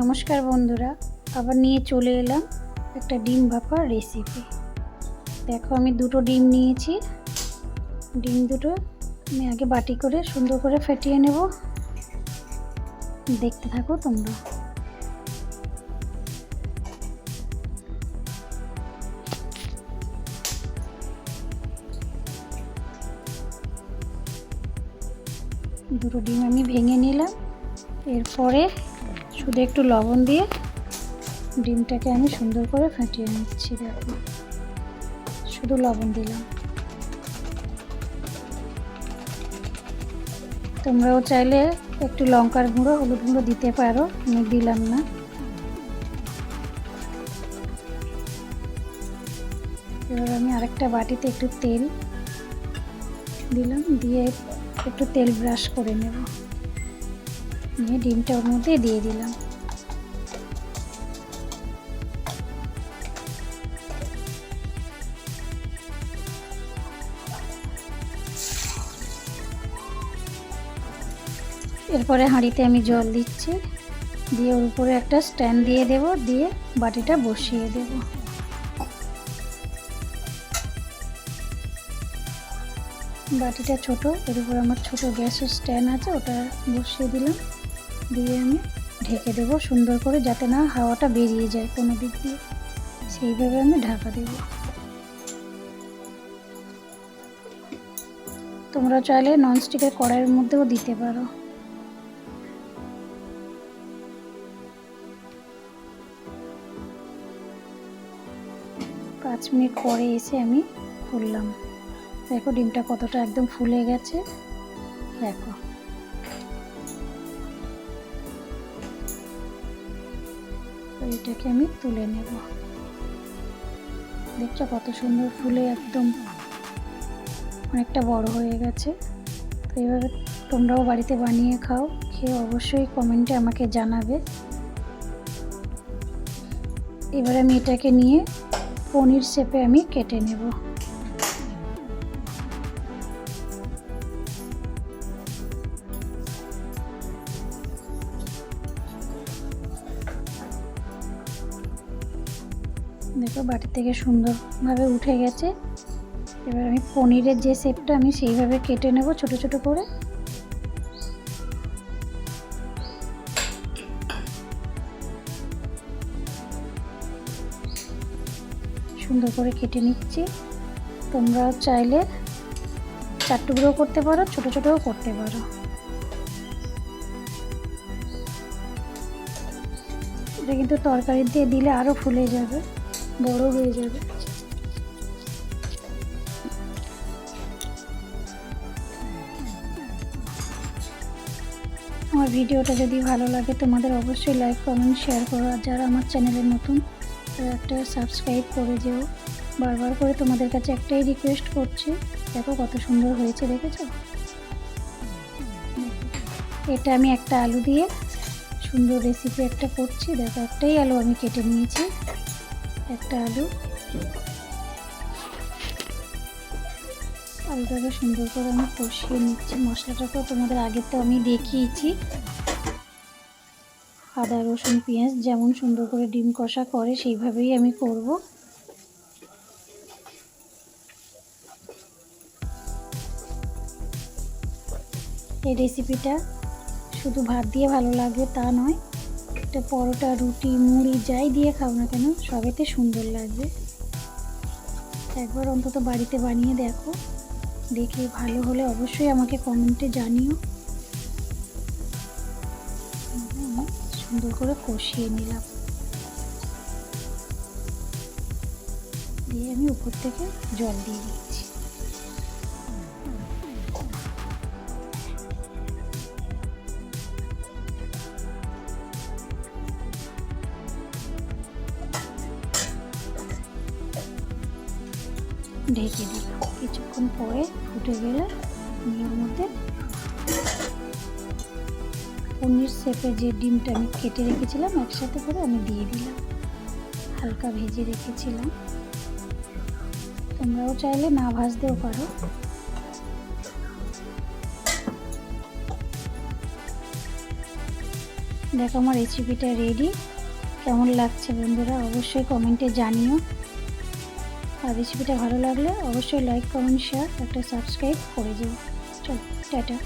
নমস্কার বন্ধুরা, আবার নিয়ে চলে এলাম একটা ডিম ভাপার রেসিপি দেখো, আমি দুটো ডিম নিয়েছি। ডিম দুটো আমি আগে বাটি করে সুন্দর করে ফেটিয়ে নেব। দেখতে থাকো তোমরা। দুটো ডিম আমি ভেঙে নিলাম। এরপরে শুধু একটু লবণ দিয়ে ডিমটাকে আমি সুন্দর করে ফাটিয়ে নিচ্ছি, দেখো। শুধু লবণ দিলাম। তোমরাও চাইলে একটু লঙ্কার গুঁড়ো, হলুদ গুঁড়ো দিতে পারো, আমি দিলাম না। এবার আমি আরেকটা বাটিতে একটু তেল দিলাম, দিয়ে একটু তেল ব্রাশ করে নেব। নিয়ে ডিমটা ওর মধ্যে দিয়ে দিলাম। এরপরে হাঁড়িতে আমি জল দিচ্ছি। দিয়ে ওর উপরে একটা স্ট্যান্ড দিয়ে দেব, দিয়ে বাটিটা বসিয়ে দেব। বাটিটা ছোট, এর উপর আমার ছোট গ্যাসের স্ট্যান্ড আছে, ওটা বসিয়ে দিলাম। দিয়ে আমি ঢেকে দেবো সুন্দর করে যাতে না হাওয়াটা বেরিয়ে যায় কোনো দিক দিয়ে। সেইভাবে আমি ঢাকা দেব। তোমরা চাইলে ননস্টিকের কড়াইয়ের মধ্যেও দিতে পারো। পাঁচ মিনিট পরে এসে আমি খুললাম। দেখো ডিমটা কতটা একদম ফুলে গেছে। দেখো। এটাকে আমি তুলে নেব। দেখছ কত সুন্দর ফুলে একদম অনেকটা বড় হয়ে গেছে। তো এইভাবে তোমরাও বাড়িতে বানিয়ে খাও, খেয়ে অবশ্যই কমেন্টে আমাকে জানাবে। এবার আমি এটাকে নিয়ে পনির শেপে আমি কেটে নেব। দেখো, বাটি থেকে সুন্দরভাবে উঠে গেছে। এবার আমি পনিরের যে শেপটা আমি সেইভাবে কেটে নেব ছোট ছোট করে। সুন্দর করে কেটে নিচ্ছি। তোমরা চাইলে চার টুকরো করতে পারো, ছোট ছোটও করতে পারো। এটা কিন্তু তরকারি দিয়ে দিলে আরও ফুলে যাবে। বড় হয়ে যাবে। আমার ভিডিওটা যদি ভালো লাগে, তোমাদের অবশ্যই লাইক কমেন্ট শেয়ার করো। আর যারা আমার চ্যানেলে নতুন, তারা একটা সাবস্ক্রাইব করে যেও। বারবার করে তোমাদের কাছে একটাই রিকোয়েস্ট করছি, দেখো কত সুন্দর হয়েছে, দেখেছ? এটা আমি একটা আলু দিয়ে সুন্দর রেসিপি একটা করছি। দেখো একটাই আলু আমি কেটে নিয়েছি। একটা আলু। আলুটাকে সুন্দর করে আমি কষিয়ে নিচ্ছি। মশলাটা তো তোমাদের আগে তো আমি দেখিয়েছি। আদা, রসুন, পেঁয়াজ যেমন সুন্দর করে ডিম কষা করে, সেইভাবেই আমি করব। এই রেসিপিটা শুধু ভাত দিয়ে ভালো লাগবে তা নয়। এটা পরোটা, রুটি, মুড়ি, যাই দিয়ে খাও না কেন, সবেতে সুন্দর লাগবে। একবার অন্তত বাড়িতে বানিয়ে দেখো। দেখে ভালো হলে অবশ্যই আমাকে কমেন্টে জানিও। সুন্দর করে কষিয়ে নিলাম। দিয়ে আমি উপর থেকে জল দিয়ে দিচ্ছি। ঢেকে দিলাম কিছুক্ষণ পরে ফুটে গেলে এর মধ্যে। পনির শেপে যে ডিমটা আমি কেটে রেখেছিলাম, একসাথে করে আমি দিয়ে দিলাম। হালকা ভেজে রেখেছিলাম। তোমরাও চাইলে না ভাজতেও পারো। দেখো আমার রেসিপিটা রেডি কেমন লাগছে বন্ধুরা, অবশ্যই কমেন্টে জানিও। আর রেসিপিটা ভালো লাগলে অবশ্যই লাইক কমেন্ট শেয়ার একটা সাবস্ক্রাইব করে দিন চলো টাটা।